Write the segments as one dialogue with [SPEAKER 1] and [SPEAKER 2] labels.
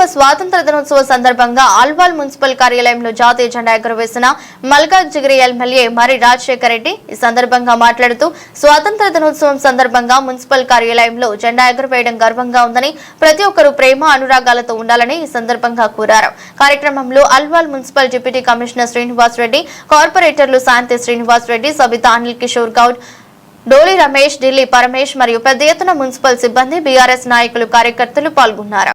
[SPEAKER 1] డెబ్బైవ స్వాతంత్ర దినోత్సవ సందర్భంగా ఆల్వాల్ మున్సిపల్ కార్యాలయంలో జాతీయ జెండా ఎగురవేసిన మల్కాజ్గిరి ఎమ్మెల్యే మరి రాజశేఖర రెడ్డి ఈ సందర్భంగా మాట్లాడుతూ స్వాతంత్ర దినోత్సవం సందర్భంగా మున్సిపల్ కార్యాలయంలో జెండా ఎగురవేయడం గర్వంగా ఉందని ప్రతి ఒక్కరూ ప్రేమ అనురాగాలతో ఉండాలని ఈ సందర్భంగా కోరారు. కార్యక్రమంలో Alwal municipal deputy commissioner Srinivas Reddy కార్పొరేటర్లు శాంతి శ్రీనివాస్ రెడ్డి సబిత అనిల్ కిషోర్ గౌడ్ డోలి రమేష్ ఢిల్లీ పరమేష్ మరియు పెద్ద ఎత్తున మున్సిపల్ సిబ్బంది బీఆర్ఎస్ నాయకులు కార్యకర్తలు పాల్గొన్నారు.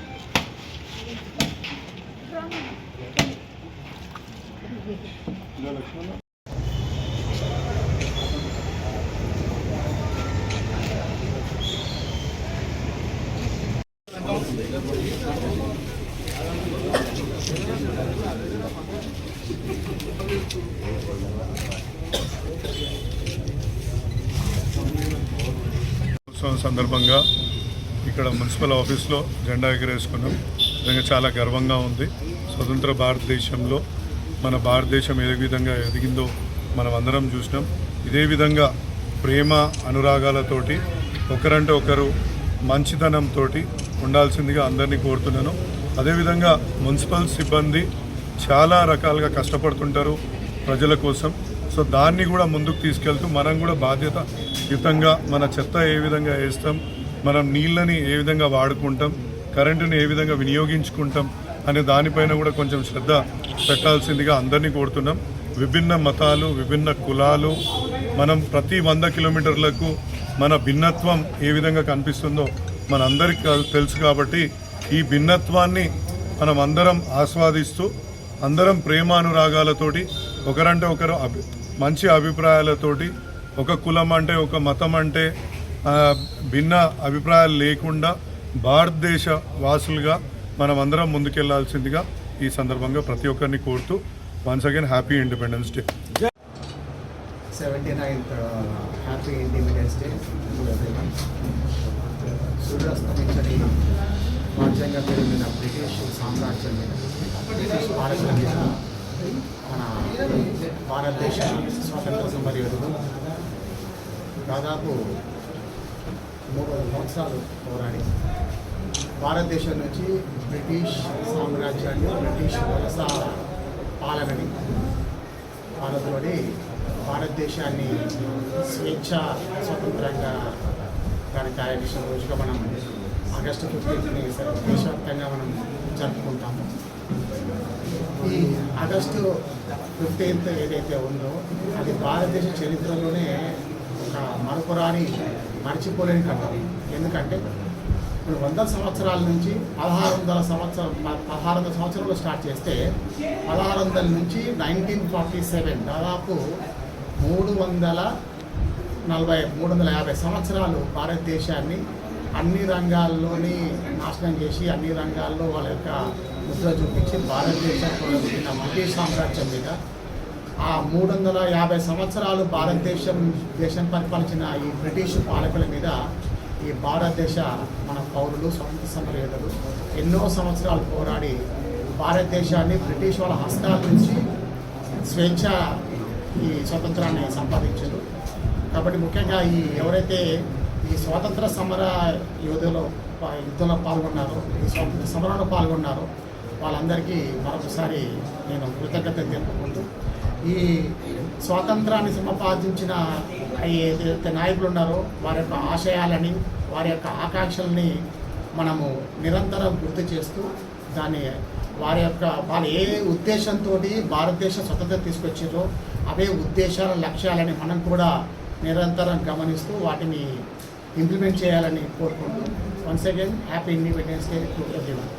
[SPEAKER 2] ఉత్సవం సందర్భంగా ఇక్కడ మున్సిపల్ ఆఫీస్లో జెండా ఎగరేసుకున్నాం. నిజంగా చాలా గర్వంగా ఉంది. స్వతంత్ర భారతదేశంలో మన భారతదేశం ఏ విధంగా ఎదిగిందో మనం అందరం చూసినాం. ఇదే విధంగా ప్రేమ అనురాగాలతోటి ఒకరంటే ఒకరు మంచితనంతో ఉండాల్సిందిగా అందరినీ కోరుతున్నాను. అదేవిధంగా మున్సిపల్ సిబ్బంది చాలా రకాలుగా కష్టపడుతుంటారు ప్రజల కోసం. సో దాన్ని కూడా ముందుకు తీసుకెళ్తూ మనం కూడా బాధ్యత యుతంగా మన చెత్త ఏ విధంగా వేస్తాం మనం నీళ్ళని ఏ విధంగా వాడుకుంటాం కరెంటుని ఏ విధంగా వినియోగించుకుంటాం అనే దానిపైన కూడా కొంచెం శ్రద్ధ పెట్టాల్సిందిగా అందరినీ కోరుతున్నాం. విభిన్న మతాలు విభిన్న కులాలు మనం ప్రతి వంద కిలోమీటర్లకు మన భిన్నత్వం ఏ విధంగా కనిపిస్తుందో మనందరికీ తెలుసు కాబట్టి ఈ భిన్నత్వాన్ని మనం అందరం ఆస్వాదిస్తూ అందరం ప్రేమానురాగాలతోటి ఒకరంటే ఒకరు అభి మంచి అభిప్రాయాలతోటి ఒక కులం అంటే ఒక మతం అంటే భిన్న అభిప్రాయాలు లేకుండా భారతదేశ వాసులుగా మనం అందరం ముందుకెళ్ళాల్సిందిగా ఈ సందర్భంగా ప్రతి ఒక్కరిని కోరుతూ once again happy independence day
[SPEAKER 3] seventy ninth happy independence day సూర్యాస్తమించని రాజ్యాంగం పెరిగిన బ్రిటిష్ సామ్రాజ్యం మీద బ్రిటిష్ భారతదేశం మన భారతదేశ స్వాతంత్ర సమరయోధులు దాదాపు మూడు వందల సంవత్సరాలు పోరాడి భారతదేశం నుంచి బ్రిటిష్ సామ్రాజ్యాన్ని బ్రిటిష్ వలస పాలనని పాలకుడి భారతదేశాన్ని స్వేచ్ఛ స్వతంత్రంగా దాని తయారు రోజుగా మనం ఆగస్టు ఫిఫ్టీన్త్ని దేశవ్యాప్తంగా మనం జరుపుకుంటాము. ఈ ఆగస్టు ఫిఫ్టీన్త్ ఏదైతే ఉందో అది భారతదేశ చరిత్రలోనే ఒక మరపురాని మర్చిపోలేని కథ. ఎందుకంటే ఇప్పుడు వందల సంవత్సరాల నుంచి పదహారు వందల సంవత్సరం పదహారు వందల సంవత్సరంలో స్టార్ట్ చేస్తే పదహారు వందల నుంచి నైన్టీన్ ఫార్టీ సెవెన్ దాదాపు మూడు వందల నలభై మూడు వందల యాభై సంవత్సరాలు భారతదేశాన్ని అన్ని రంగాల్లోని నాశనం చేసి అన్ని రంగాల్లో వాళ్ళ యొక్క ముద్ర చూపించి భారతదేశం పుట్టిన బ్రిటిష్ సామ్రాజ్యం మీద ఆ మూడు వందల యాభై సంవత్సరాలు భారతదేశం దేశం పరిపాలించిన ఈ బ్రిటిష్ పాలకుల మీద ఈ భారతదేశ మన పౌరులు స్వతంత్ర సమరయోధులు ఎన్నో సంవత్సరాలు పోరాడి భారతదేశాన్ని బ్రిటిష్ వాళ్ళ హస్తాల నుంచి స్వేచ్ఛ ఈ స్వతంత్రాన్ని సంపాదించారు. కాబట్టి ముఖ్యంగా ఈ ఎవరైతే ఈ స్వాతంత్ర సమర యోధులో యుద్ధంలో పాల్గొన్నారో ఈ స్వాతంత్ర సమరంలో పాల్గొన్నారో వాళ్ళందరికీ మరొకసారి నేను కృతజ్ఞత తెలుపుకుంటూ ఈ స్వాతంత్రాన్ని సంపాదించిన ఏదైతే నాయకులు ఉన్నారో వారి యొక్క ఆశయాలని వారి యొక్క ఆకాంక్షల్ని మనము నిరంతరం గుర్తు చేస్తూ దాన్ని వారి యొక్క వాళ్ళు ఏ ఉద్దేశంతో భారతదేశ స్వతంత్ర తీసుకొచ్చారో అవే ఉద్దేశాల లక్ష్యాలని మనం కూడా నిరంతరం గమనిస్తూ వాటిని ఇంప్లిమెంట్ చేయాలని కోరుకుంటూ once again happy independence day to everyone